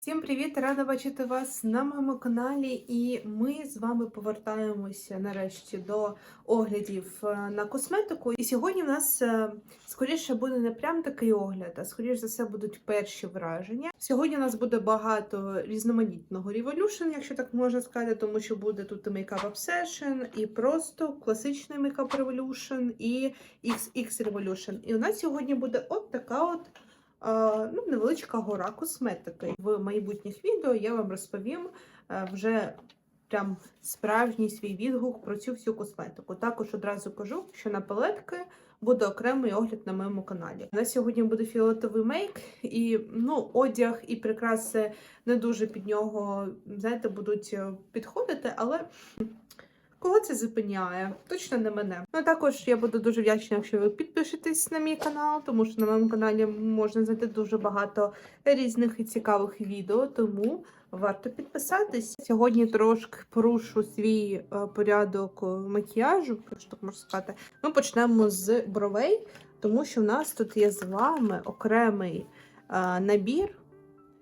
Всім привіт! Рада бачити вас на моєму каналі, і ми з вами повертаємося нарешті до оглядів е, на косметику. І сьогодні в нас е, скоріше буде не прям такий огляд, а скоріше за все будуть перші враження. Сьогодні у нас буде багато різноманітного Revolution, якщо так можна сказати, тому що буде тут і Makeup Obsession, і просто класичний Makeup Revolution, і XX Revolution. І у нас сьогодні буде от така от. Ну, невеличка гора косметики. В майбутніх відео я вам розповім е, вже прям справжній свій відгук про цю всю косметику. Також одразу кажу, що на палетки буде окремий огляд на моєму каналі. У нас сьогодні буде фіолетовий мейк, і ну, одяг і прикраси не дуже під нього, знаєте, будуть е, підходити, але. Кого це зупиняє? Точно не мене. Ну також я буду дуже вдячна, якщо ви підпишетесь на мій канал, тому що на моєму каналі можна знайти дуже багато різних і цікавих відео, тому варто підписатись. Сьогодні трошки порушу свій е, порядок макіяжу, якщо можна сказати. Ми почнемо з бровей, тому що в нас тут є з вами окремий е, набір.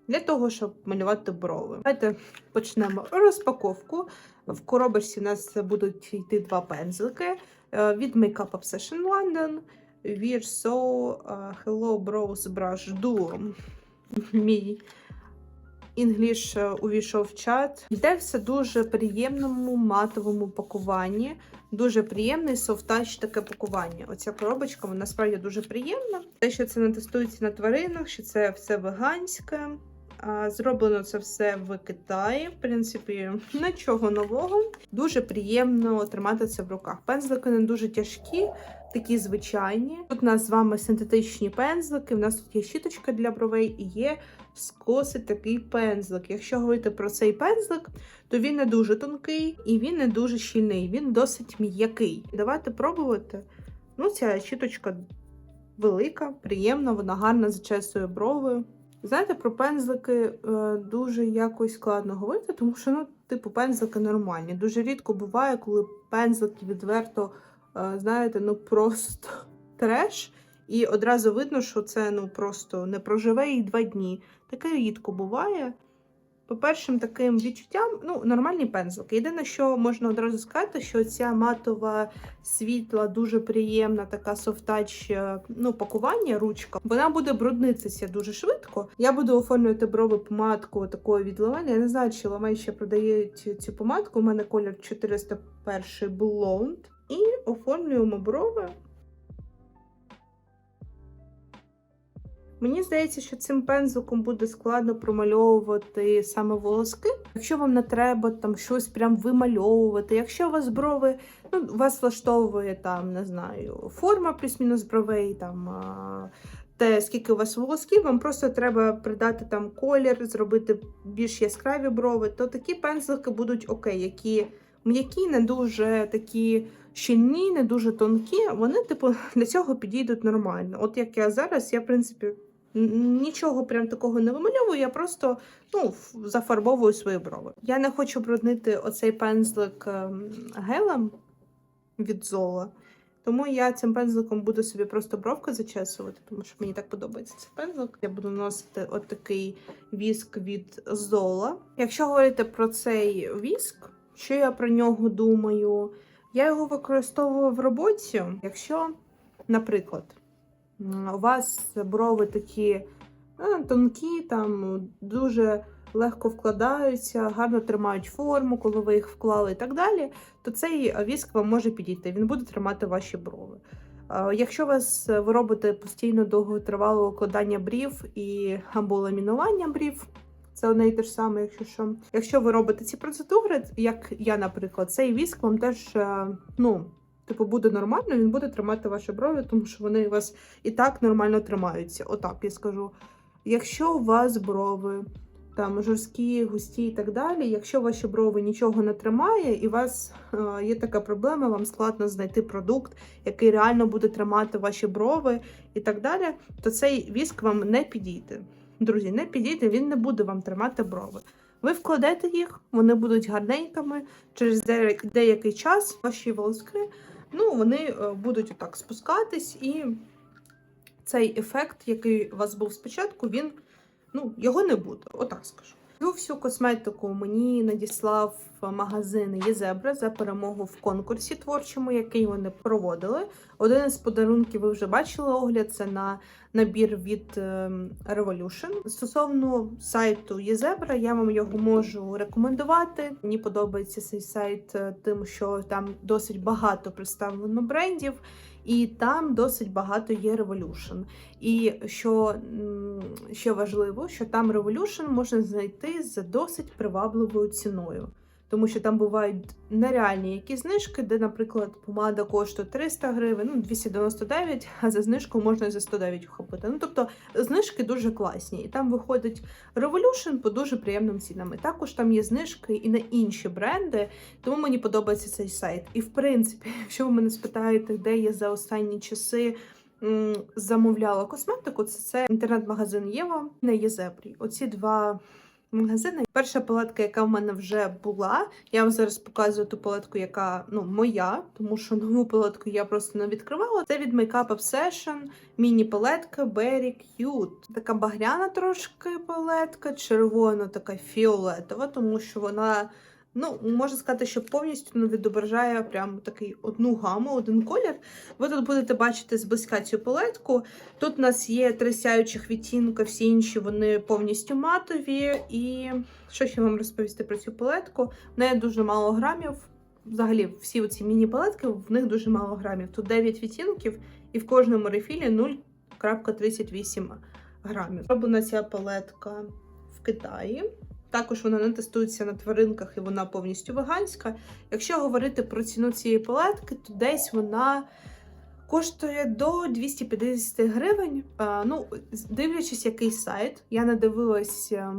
Для того, щоб малювати брови. Давайте почнемо розпаковку. В коробочці у нас будуть йти два пензлики е, від Makeup Obsession London. We're So е, Hello Brows Brush Duo. Мій інгліш увійшов в чат. Йде все дуже приємному матовому пакуванні. Дуже приємний софтач таке пакування. Оця коробочка вона справді дуже приємна. Те, що це не тестується на тваринах, що це все веганське. Зроблено це все в Китаї. В принципі, нічого нового. Дуже приємно тримати це в руках. Пензлики не дуже тяжкі, такі звичайні. Тут у нас з вами синтетичні пензлики. У нас тут є щіточка для бровей і є скоси такий пензлик. Якщо говорити про цей пензлик, то він не дуже тонкий і він не дуже щільний, він досить м'який. Давайте пробувати. Ну, ця щіточка велика, приємна, вона гарно зачесує брови. Знаєте, про пензлики е, дуже якось складно говорити, тому що, ну, типу, пензлики нормальні. Дуже рідко буває, коли пензлики відверто, е, знаєте, ну просто треш. І одразу видно, що це ну просто не проживе і два дні. Таке рідко буває. По першим таким відчуттям, ну, нормальні пензлики. Єдине, що можна одразу сказати, що ця матова світла, дуже приємна, така софтач ну, пакування, ручка, вона буде бруднитися дуже швидко. Я буду оформлювати брови помадку такої від Ламель. Я не знаю, чи Ламель ще продають цю помадку. У мене колір 401 Blonde. І оформлюємо брови. Мені здається, що цим пензликом буде складно промальовувати саме волоски. Якщо вам не треба там щось прям вимальовувати, якщо у вас брови, ну, вас влаштовує там, не знаю, форма плюс-мінус бровей, там а, те, скільки у вас волосків, вам просто треба придати там колір, зробити більш яскраві брови, то такі пензлики будуть окей, які м'які, не дуже такі щільні, не дуже тонкі. Вони, типу, для цього підійдуть нормально. От як я зараз, я, в принципі. Нічого прям такого не вимальовую, я просто ну, зафарбовую свої брови. Я не хочу бруднити оцей пензлик ем, гелем від зола, тому я цим пензликом буду собі просто бровки зачесувати, тому що мені так подобається цей пензлик. Я буду носити отакий віск від зола. Якщо говорити про цей віск, що я про нього думаю? Я його використовую в роботі, якщо, наприклад, у вас брови такі ну, тонкі, там дуже легко вкладаються, гарно тримають форму, коли ви їх вклали і так далі, то цей віск вам може підійти, він буде тримати ваші брови. Якщо вас ви робите постійно довготривале укладання брів і або ламінування брів, це одне і те ж саме, якщо що. Якщо ви робите ці процедури, як я, наприклад, цей віск вам теж ну, Типу, буде нормально, він буде тримати ваші брови, тому що вони вас і так нормально тримаються. Отак я скажу. Якщо у вас брови там жорсткі, густі і так далі, якщо ваші брови нічого не тримає, і у вас е, є така проблема, вам складно знайти продукт, який реально буде тримати ваші брови і так далі, то цей віск вам не підійде. Друзі, не підійде, він не буде вам тримати брови. Ви вкладете їх, вони будуть гарненькими. Через деякий час ваші волоски ну, вони е, будуть отак спускатись, і цей ефект, який у вас був спочатку, він Ну, його не буде, отак скажу. Цю всю косметику мені надіслав магазин Єзебра за перемогу в конкурсі творчому, який вони проводили. Один із подарунків ви вже бачили огляд. Це на набір від ем, Revolution. Стосовно сайту Єзебра, я вам його можу рекомендувати. Мені подобається цей сайт е, тим, що там досить багато представлено брендів. І там досить багато є Revolution. І що ще важливо, що там Revolution можна знайти за досить привабливою ціною. Тому що там бувають нереальні якісь знижки, де, наприклад, помада коштує 300 гривень, ну 299, а за знижку можна за 109 вхопити. Ну тобто знижки дуже класні. І там виходить Revolution по дуже приємним цінам. І Також там є знижки і на інші бренди, тому мені подобається цей сайт. І в принципі, якщо ви мене спитаєте, де я за останні часи замовляла косметику, це, це інтернет-магазин Єва на Єзебрі. Оці два магазини. Перша палетка, яка в мене вже була. Я вам зараз показую ту палетку, яка ну моя, тому що нову палетку я просто не відкривала. Це від Makeup Obsession, міні-палетка Berry Cute. Така багряна трошки палетка, червона, така фіолетова, тому що вона. Ну, можна сказати, що повністю не відображає прям такий одну гаму, один колір. Ви тут будете бачити зблизька цю палетку. Тут у нас є три відтінка, всі інші вони повністю матові. І що ще вам розповісти про цю палетку? В неї дуже мало грамів. Взагалі, всі оці міні-палетки, в них дуже мало грамів. Тут 9 відтінків, і в кожному рефілі 0,38 грамів. Роблена ця палетка в Китаї. Також вона не тестується на тваринках і вона повністю веганська. Якщо говорити про ціну цієї палетки, то десь вона коштує до 250 гривень. Ну, дивлячись, який сайт, я не дивилась, е,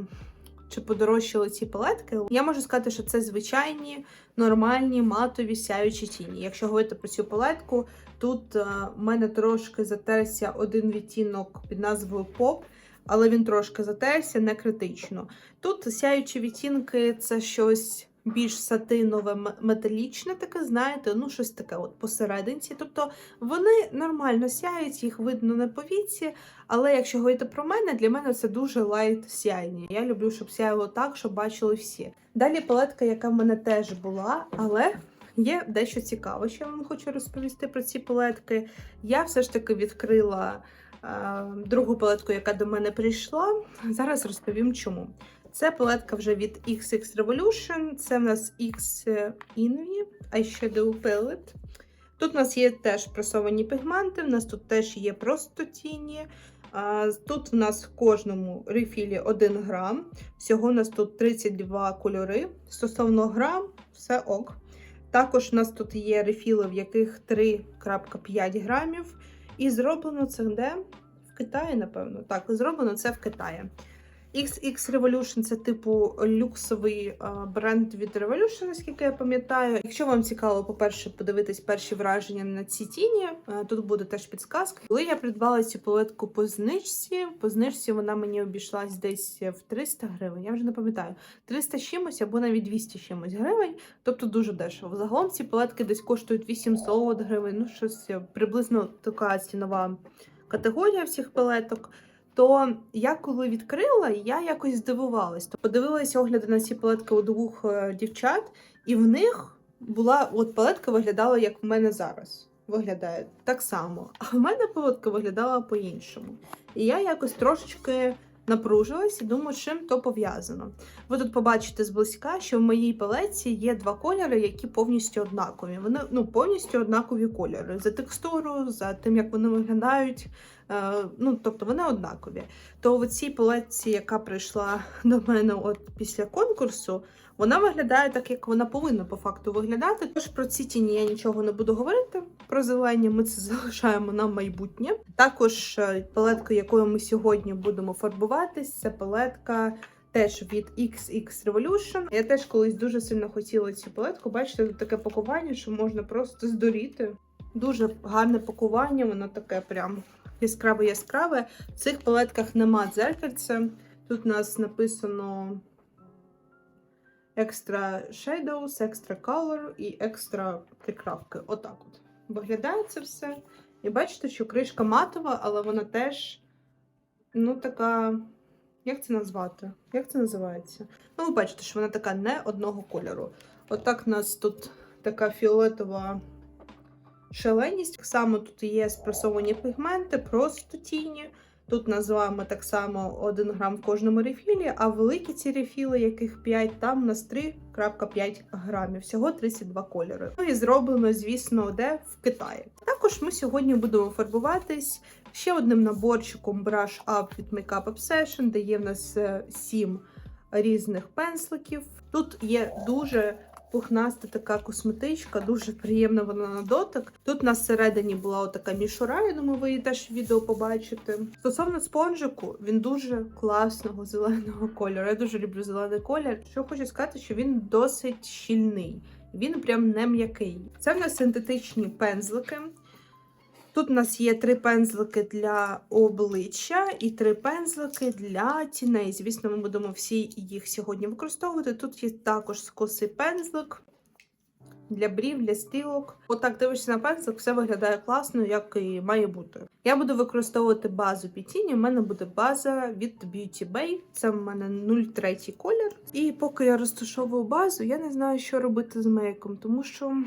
чи подорожчали ці палетки. Я можу сказати, що це звичайні, нормальні, матові, сяючі тіні. Якщо говорити про цю палетку, тут е, в мене трошки затерся один відтінок під назвою Pop але він трошки затерся, не критично. Тут сяючі відтінки це щось більш сатинове, металічне, таке, знаєте, ну щось таке от посерединці. Тобто вони нормально сяють, їх видно на повіці. Але якщо говорити про мене, для мене це дуже лайт сяйні. Я люблю, щоб сяяло так, щоб бачили всі. Далі палетка, яка в мене теж була, але. Є дещо цікаве, що я вам хочу розповісти про ці палетки. Я все ж таки відкрила другу палетку, яка до мене прийшла. Зараз розповім чому. Це палетка вже від XX Revolution, це в нас X Invi Eyeshadow Palette. Тут у нас є теж пресовані пігменти, в нас тут теж є просто тіні. Тут в нас в кожному рефілі 1 грам. Всього у нас тут 32 кольори. Стосовно грам, все ок. Також у нас тут є рефіли, в яких 3,5 грамів. І зроблено це де? В Китаї, напевно. Так, зроблено це в Китаї. XX Revolution це типу люксовий бренд від Revolution, наскільки я пам'ятаю. Якщо вам цікаво, по-перше, подивитись перші враження на ці тіні, тут буде теж підсказка. Коли я придбала цю палетку по знижці, по знижці вона мені обійшлась десь в 300 гривень. Я вже не пам'ятаю, 300 чимось або навіть 200 чимось гривень, тобто дуже дешево. Загалом ці палетки десь коштують 800 гривень, ну щось е, приблизно така цінова категорія всіх палеток. То я коли відкрила, я якось здивувалась. То подивилася огляди на ці палетки у двох е, дівчат, і в них була от палетка виглядала, як в мене зараз. Виглядає так само. А в мене палетка виглядала по-іншому. І я якось трошечки напружилась і думаю, чим то пов'язано. Ви тут побачите зблизька, що в моїй палеці є два кольори, які повністю однакові. Вони ну повністю однакові кольори за текстуру, за тим, як вони виглядають. Е, ну, тобто вони однакові. То в цій палетці, яка прийшла до мене от після конкурсу, вона виглядає так, як вона повинна по факту виглядати. Тож про ці тіні я нічого не буду говорити. Про зелені ми це залишаємо на майбутнє. Також е, палетка, якою ми сьогодні будемо фарбуватись, це палетка. Теж від XX Revolution. Я теж колись дуже сильно хотіла цю палетку. Бачите, тут таке пакування, що можна просто здуріти. Дуже гарне пакування, воно таке прям яскраве-яскраве. В цих палетках нема дзеркальця. Тут у нас написано Extra Shadows, Extra Color і Extra прикрапки. Отак от. Виглядає це все. І бачите, що кришка матова, але вона теж, ну, така Як це назвати? Як це називається? Ну, ви бачите, що вона така не одного кольору. Отак у нас тут така фіолетова шаленість. Так само тут є спресовані пігменти, просто тіні. Тут називаємо так само 1 грам в кожному рефілі, а великі ці рефіли, яких 5, там у нас 3,5 грамів, всього 32 кольори. Ну і зроблено, звісно, де в Китаї. Також ми сьогодні будемо фарбуватись ще одним наборчиком Brush Up від Makeup Obsession, де є в нас 7 різних пензликів. Тут є дуже пухнаста така косметичка, дуже приємна вона на дотик. Тут на середині була така мішура, я думаю, ви її теж в відео побачите. Стосовно спонжику, він дуже класного зеленого кольору. Я дуже люблю зелений колір. Що хочу сказати, що він досить щільний. Він прям не м'який. Це в нас синтетичні пензлики. Тут у нас є три пензлики для обличчя і три пензлики для тіней. Звісно, ми будемо всі їх сьогодні використовувати. Тут є також скосий пензлик для брів, для стрілок. Отак дивишся на пензлик, все виглядає класно, як і має бути. Я буду використовувати базу під тіні. У мене буде база від Beauty Bay. Це в мене 03 колір. І поки я розташовую базу, я не знаю, що робити з мейком, тому що.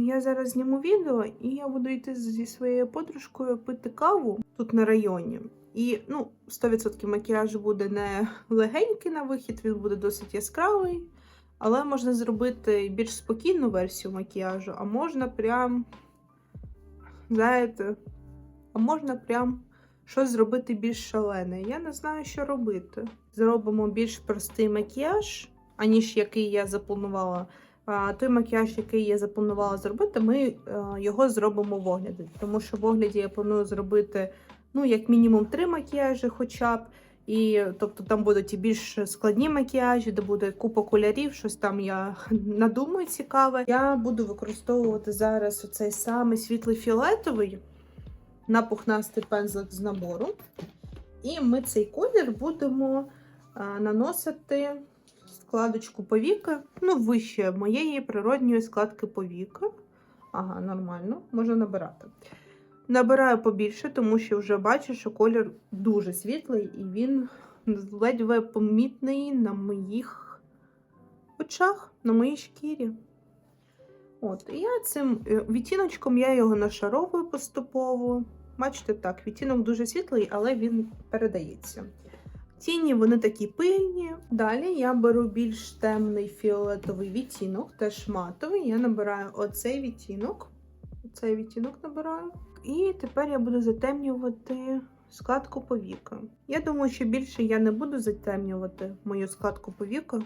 Я зараз зніму відео, і я буду йти зі своєю подружкою пити каву тут на районі. І ну, 100% макіяж буде не легенький на вихід, він буде досить яскравий. Але можна зробити більш спокійну версію макіяжу, а можна прям, знаєте, а можна прям щось зробити більш шалене. Я не знаю, що робити. Зробимо більш простий макіяж, аніж який я запланувала. Той макіяж, який я запланувала зробити, ми е, його зробимо в огляді. Тому що в огляді я планую зробити ну, як мінімум три макіяжі, хоча б. І тобто там будуть і більш складні макіяжі, де буде купа кольорів, щось там я надумаю цікаве. Я буду використовувати зараз оцей самий світлий фіолетовий на пухнастий пензлик з набору. І ми цей колір будемо а, наносити складочку повіки, ну, вище моєї природньої складки повіки. Ага, нормально, можна набирати. Набираю побільше, тому що вже бачу, що колір дуже світлий, і він ледь помітний на моїх очах, на моїй шкірі. От, і я цим е, відтіночком я його нашаровую поступово. Бачите, так, відтінок дуже світлий, але він передається. Тіні вони такі пильні. Далі я беру більш темний фіолетовий відтінок, теж матовий. Я набираю оцей відтінок. Оцей відтінок набираю. І тепер я буду затемнювати складку повіка. Я думаю, що більше я не буду затемнювати мою складку повіка.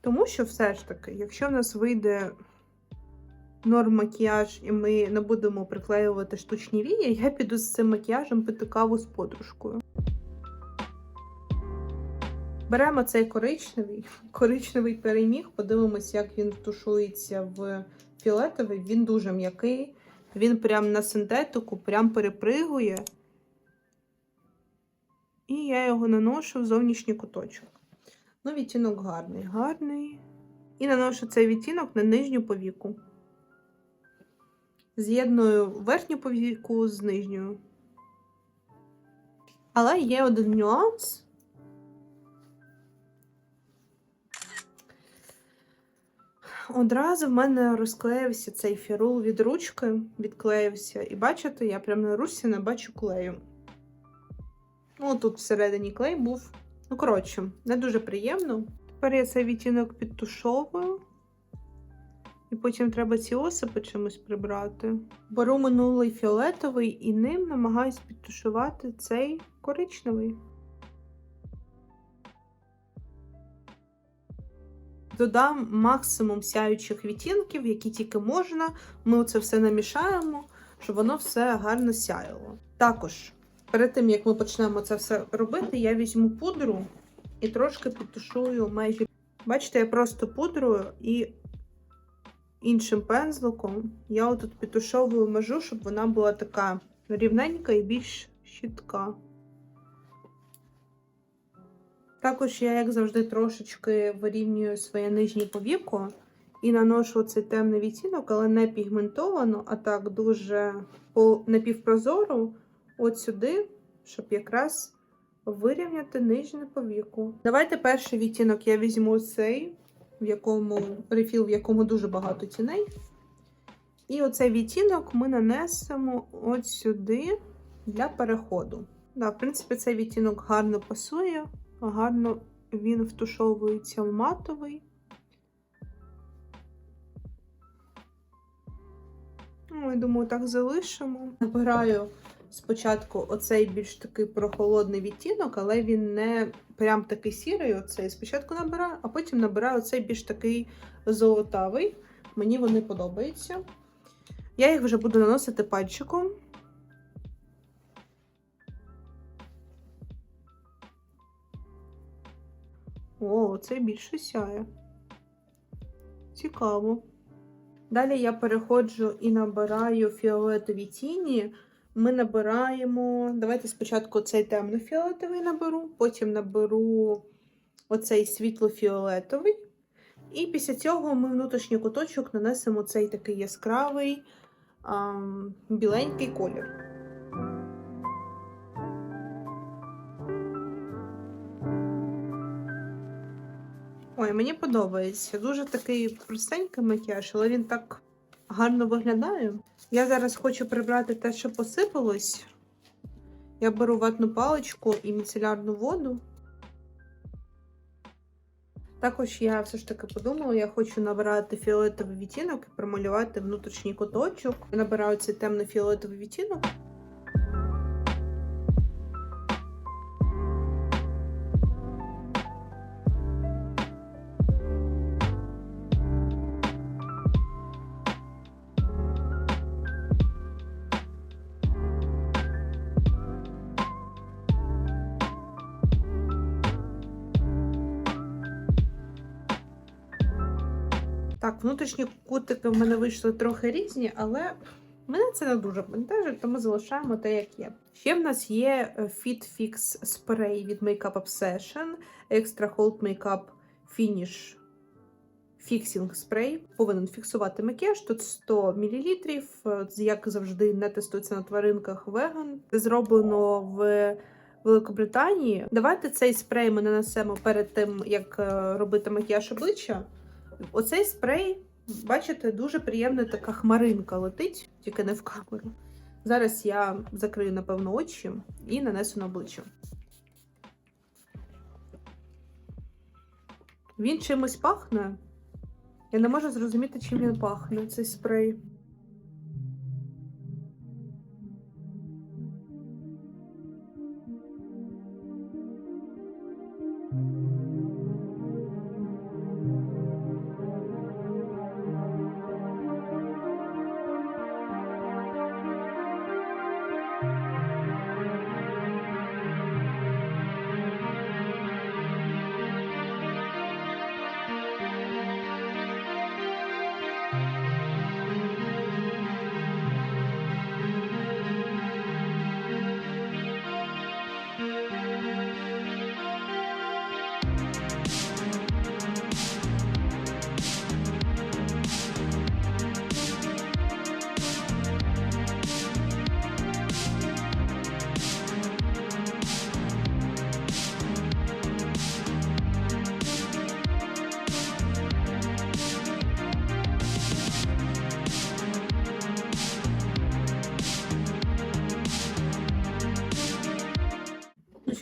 Тому що все ж таки, якщо в нас вийде норм макіяж, і ми не будемо приклеювати штучні вії, я піду з цим макіяжем пити каву з подружкою. Беремо цей коричневий, коричневий переміг, подивимось, як він тушується в фіолетовий. Він дуже м'який, він прям на синтетику, прям перепригує. І я його наношу в зовнішній куточок. Ну, відтінок гарний, гарний. І наношу цей відтінок на нижню повіку. З'єдную верхню повіку з нижньою. Але є один нюанс. Одразу в мене розклеївся цей фірул від ручки, відклеївся. І бачите, я прямо на ручці не бачу клею. Ну, тут всередині клей був. Ну, коротше, не дуже приємно. Тепер я цей відтінок підтушовую. І потім треба ці осипи чимось прибрати. Беру минулий фіолетовий і ним намагаюсь підтушувати цей коричневий. Додам максимум сяючих відтінків, які тільки можна. Ми це все намішаємо, щоб воно все гарно сяяло. Також, перед тим як ми почнемо це все робити, я візьму пудру і трошки підтушую межі. Бачите, я просто пудрую і іншим пензликом я отут підтушовую межу, щоб вона була така рівненька і більш щітка. Також я, як завжди, трошечки вирівнюю своє нижнє повіко і наношу цей темний відтінок, але не пігментовано, а так дуже по напівпрозору, от сюди, щоб якраз вирівняти нижнє повіку. Давайте перший відтінок я візьму цей, в якому рефіл, в якому дуже багато тіней. І оцей відтінок ми нанесемо от сюди для переходу. Да, в принципі, цей відтінок гарно пасує, гарно він втушовується в матовий. Ну, я думаю, так залишимо. Набираю спочатку оцей більш такий прохолодний відтінок, але він не прям такий сірий. Оцей спочатку набираю, а потім набираю оцей більш такий золотавий. Мені вони подобаються. Я їх вже буду наносити пальчиком. О, цей більше сяє. Цікаво. Далі я переходжу і набираю фіолетові тіні. Ми набираємо. Давайте спочатку цей темно-фіолетовий наберу, потім наберу оцей світло-фіолетовий. І після цього ми внутрішній куточок нанесемо цей такий яскравий а, біленький колір. Ой, мені подобається. Дуже такий простенький макіяж, але він так гарно виглядаю. Я зараз хочу прибрати те, що посипалось. Я беру ватну паличку і міцелярну воду. Також я все ж таки подумала, я хочу набирати фіолетовий відтінок і промалювати внутрішній куточок. Я набираю цей темно-фіолетовий відтінок. Так, внутрішні кутики в мене вийшли трохи різні, але мене це не дуже бентежить, тому залишаємо те, як є. Ще в нас є е, Fit Fix спрей від Makeup Obsession, Extra Hold Makeup Finish Fixing Spray. Повинен фіксувати макіяж. Тут 100 мл, е, як завжди, не тестується на тваринках веган. Це зроблено в Великобританії. Давайте цей спрей ми нанесемо перед тим, як е, робити макіяж обличчя. Оцей спрей, бачите, дуже приємна така хмаринка летить, тільки не в камеру. Зараз я закрию, напевно, очі і нанесу на обличчя. Він чимось пахне. Я не можу зрозуміти, чим він пахне, цей спрей.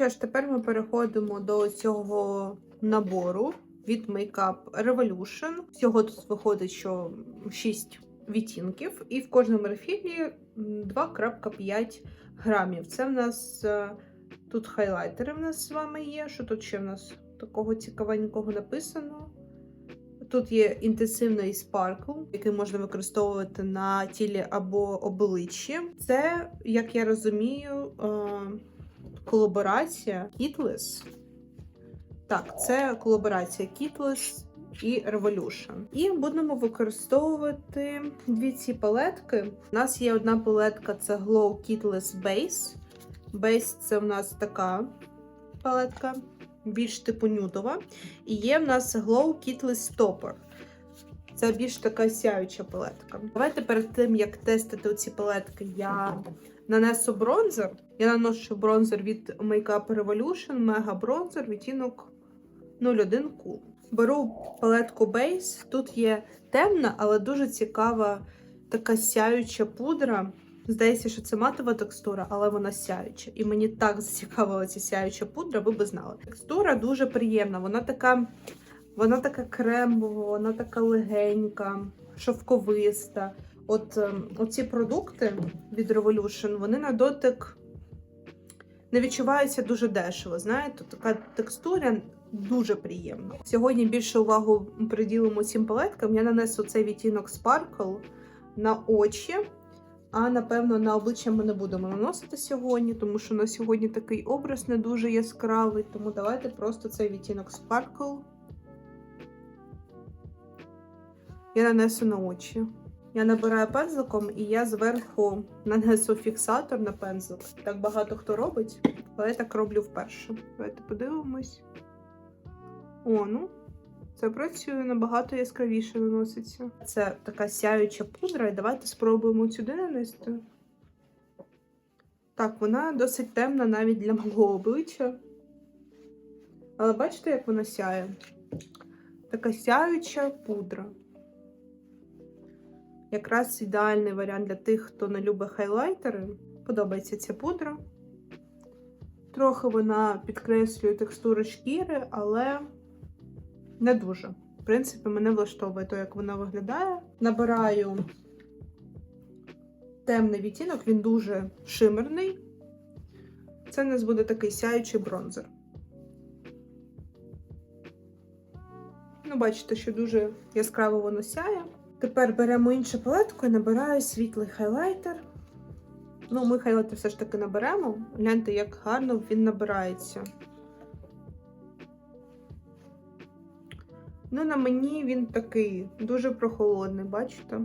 Що ж, тепер ми переходимо до цього набору від Makeup Revolution. Всього тут виходить, що 6 відтінків, і в кожному рефілі 2,5 грамів. Це в нас е, тут хайлайтери в нас з вами є. Що тут ще в нас такого цікавенького написано? Тут є інтенсивний спаркл, який можна використовувати на тілі або обличчі. Це, як я розумію, е, колаборація Kitless. Так, це колаборація Kitless і Revolution. І будемо використовувати дві ці палетки. У нас є одна палетка це Glow Kitless Base. Base це в нас така палетка, більш типу нюдова. І є в нас Glow Kitless Stopper. Це більш така сяюча палетка. Давайте перед тим, як тестити ці палетки, я нанесу бронзер. Я наношу бронзер від Makeup Revolution Mega Bronzer відтінок 01 Cool. Беру палетку Base. Тут є темна, але дуже цікава така сяюча пудра. Здається, що це матова текстура, але вона сяюча. І мені так зацікавила ця сяюча пудра, ви би знали. Текстура дуже приємна. Вона така, вона така кремова, вона така легенька, шовковиста. От ем, оці продукти від Revolution, вони на дотик не відчуваються дуже дешево. Знаєте, така текстура дуже приємна. Сьогодні більше увагу приділимо цим палеткам. Я нанесу цей відтінок Sparkle на очі. А напевно на обличчя ми не будемо наносити сьогодні, тому що на сьогодні такий образ не дуже яскравий. Тому давайте просто цей відтінок Sparkle. Я нанесу на очі. Я набираю пензликом і я зверху нанесу фіксатор на пензлик. Так багато хто робить, але я так роблю вперше. Давайте подивимось. О, ну, це працює набагато яскравіше наноситься. Це така сяюча пудра, і давайте спробуємо сюди нанести. Так, вона досить темна навіть для мого обличчя. Але бачите, як вона сяє? Така сяюча пудра. Якраз ідеальний варіант для тих, хто не любить хайлайтери. Подобається ця пудра. Трохи вона підкреслює текстуру шкіри, але не дуже. В принципі, мене влаштовує то, як вона виглядає. Набираю темний відтінок, він дуже шимерний. Це у нас буде такий сяючий бронзер. Ну, бачите, що дуже яскраво воно сяє. Тепер беремо іншу палетку і набираю світлий хайлайтер. Ну, ми хайлайтер все ж таки наберемо. Гляньте, як гарно він набирається. Ну, на мені він такий дуже прохолодний, бачите?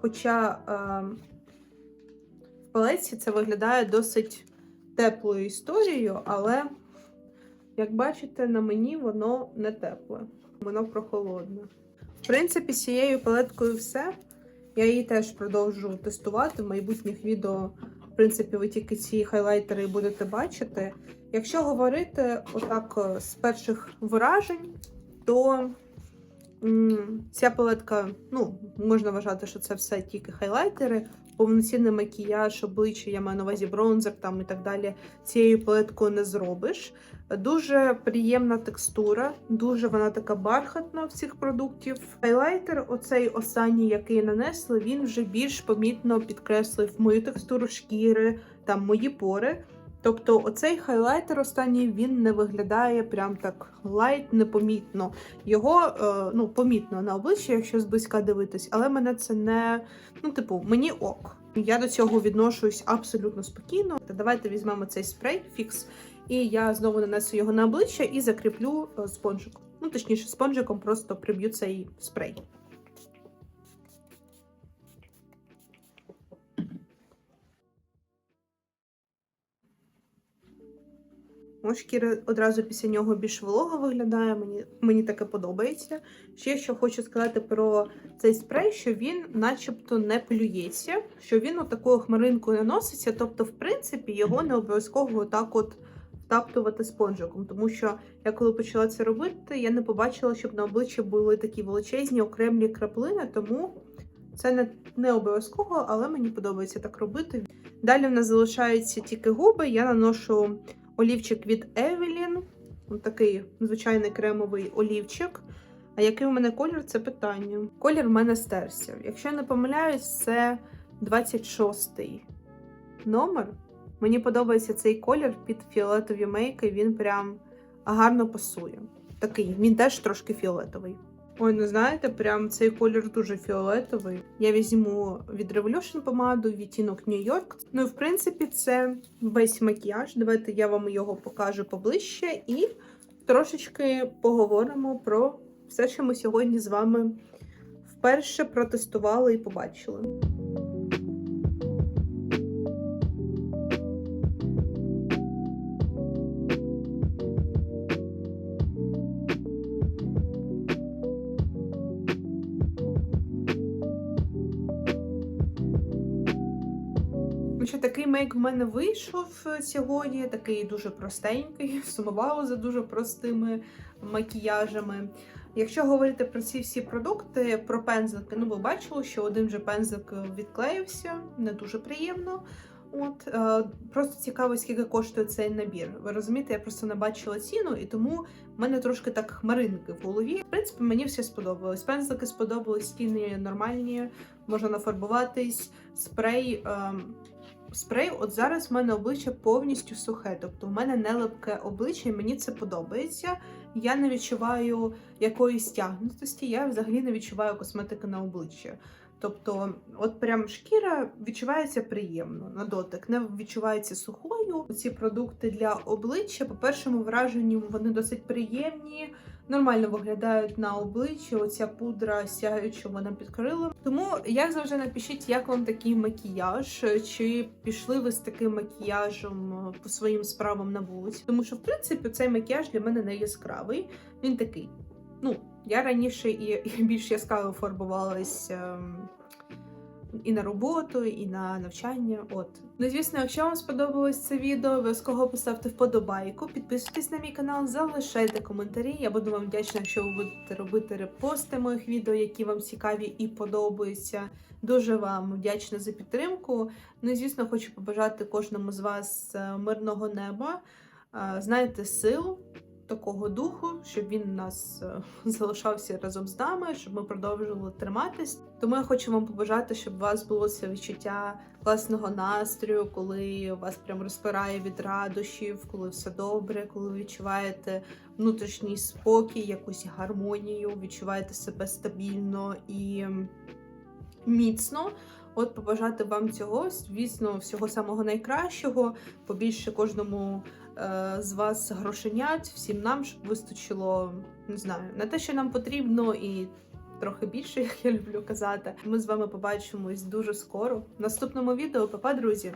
Хоча е, в палеці це виглядає досить теплою історією, але, як бачите, на мені воно не тепле, воно прохолодне. В принципі, з цією палеткою все. Я її теж продовжу тестувати в майбутніх відео. В принципі, ви тільки ці хайлайтери будете бачити. Якщо говорити отак е, з перших вражень, то ця палетка, ну, можна вважати, що це все тільки хайлайтери, повноцінний макіяж, обличчя, я маю на увазі бронзер там і так далі. Цією палеткою не зробиш. Дуже приємна текстура, дуже вона така бархатна в цих продуктів. Хайлайтер, оцей останній, який нанесли, він вже більш помітно підкреслив мою текстуру шкіри, там мої пори. Тобто оцей хайлайтер останній він не виглядає прям так лайт, непомітно. Його е, ну, помітно на обличчі, якщо зблизька дивитись, але мене це не. Ну, типу, мені ок. Я до цього відношусь абсолютно спокійно. Та Давайте візьмемо цей спрей фікс, і я знову нанесу його на обличчя і закріплю е, спонжиком. Ну, точніше, спонжиком просто приб'ю цей спрей. Шкіра одразу після нього більш волога виглядає, мені мені таке подобається. Ще що хочу сказати про цей спрей, що він начебто не плюється, що він такою хмаринкою наноситься, тобто, в принципі, його не обов'язково отак от втаптувати спонжиком. Тому що я коли почала це робити, я не побачила, щоб на обличчі були такі величезні окремлі краплини, тому це не, не обов'язково, але мені подобається так робити. Далі в нас залишаються тільки губи, я наношу олівчик від Evelyn. Такий звичайний кремовий олівчик. А який у мене колір це питання. Колір в мене стерся. Якщо я не помиляюсь, це 26-й номер. Мені подобається цей колір під фіолетові мейки, він прям гарно пасує. Такий, він теж трошки фіолетовий. Ой, ну знаєте, прям цей колір дуже фіолетовий. Я візьму від Revolution помаду, відтінок Нью-Йорк. Ну і в принципі, це весь макіяж. Давайте я вам його покажу поближче і трошечки поговоримо про все, що ми сьогодні з вами вперше протестували і побачили. Такий мейк в мене вийшов е, сьогодні. Такий дуже простенький. Сумувала за дуже простими макіяжами. Якщо говорити про ці всі продукти, про пензлики, ну ви бачили, що один же пензлик відклеївся, не дуже приємно. От е, просто цікаво, скільки коштує цей набір. Ви розумієте, я просто не бачила ціну, і тому в мене трошки так хмаринки в голові. В принципі, мені все сподобалось. Пензлики сподобались, стіни нормальні, можна нафарбуватись, спрей. Е, Спрей, от зараз в мене обличчя повністю сухе, тобто в мене не липке обличчя, і мені це подобається. Я не відчуваю якоїсь тягнутості, я взагалі не відчуваю косметики на обличчі. Тобто, от прям шкіра відчувається приємно на дотик, не відчувається сухою. Ці продукти для обличчя, по першому враженню, вони досить приємні, нормально виглядають на обличчі. Оця пудра сяюча вона під крилом. Тому, як завжди, напишіть, як вам такий макіяж, чи пішли ви з таким макіяжем е, по своїм справам на вулиці. Тому що, в принципі, цей макіяж для мене не яскравий. Він такий. Ну, я раніше і, і більш яскраво фарбувалась ем, і на роботу, і на навчання. От. Ну, звісно, якщо вам сподобалось це відео, обов'язково поставте вподобайку, підписуйтесь на мій канал, залишайте коментарі. Я буду вам вдячна, якщо ви будете робити репости моїх відео, які вам цікаві і подобаються. Дуже вам вдячна за підтримку. Ну і звісно, хочу побажати кожному з вас е, мирного неба. Е, Знаєте, сил, такого духу, щоб він нас е, залишався разом з нами, щоб ми продовжували триматись. Тому я хочу вам побажати, щоб у вас було це відчуття класного настрою, коли вас прям розпирає від радощів, коли все добре, коли ви відчуваєте внутрішній спокій, якусь гармонію, відчуваєте себе стабільно і міцно. От побажати вам цього, звісно, всього самого найкращого, побільше кожному з вас грошенять, всім нам, щоб вистачило, не знаю, на те, що нам потрібно, і трохи більше, як я люблю казати. Ми з вами побачимось дуже скоро. В наступному відео, Па-па, друзі!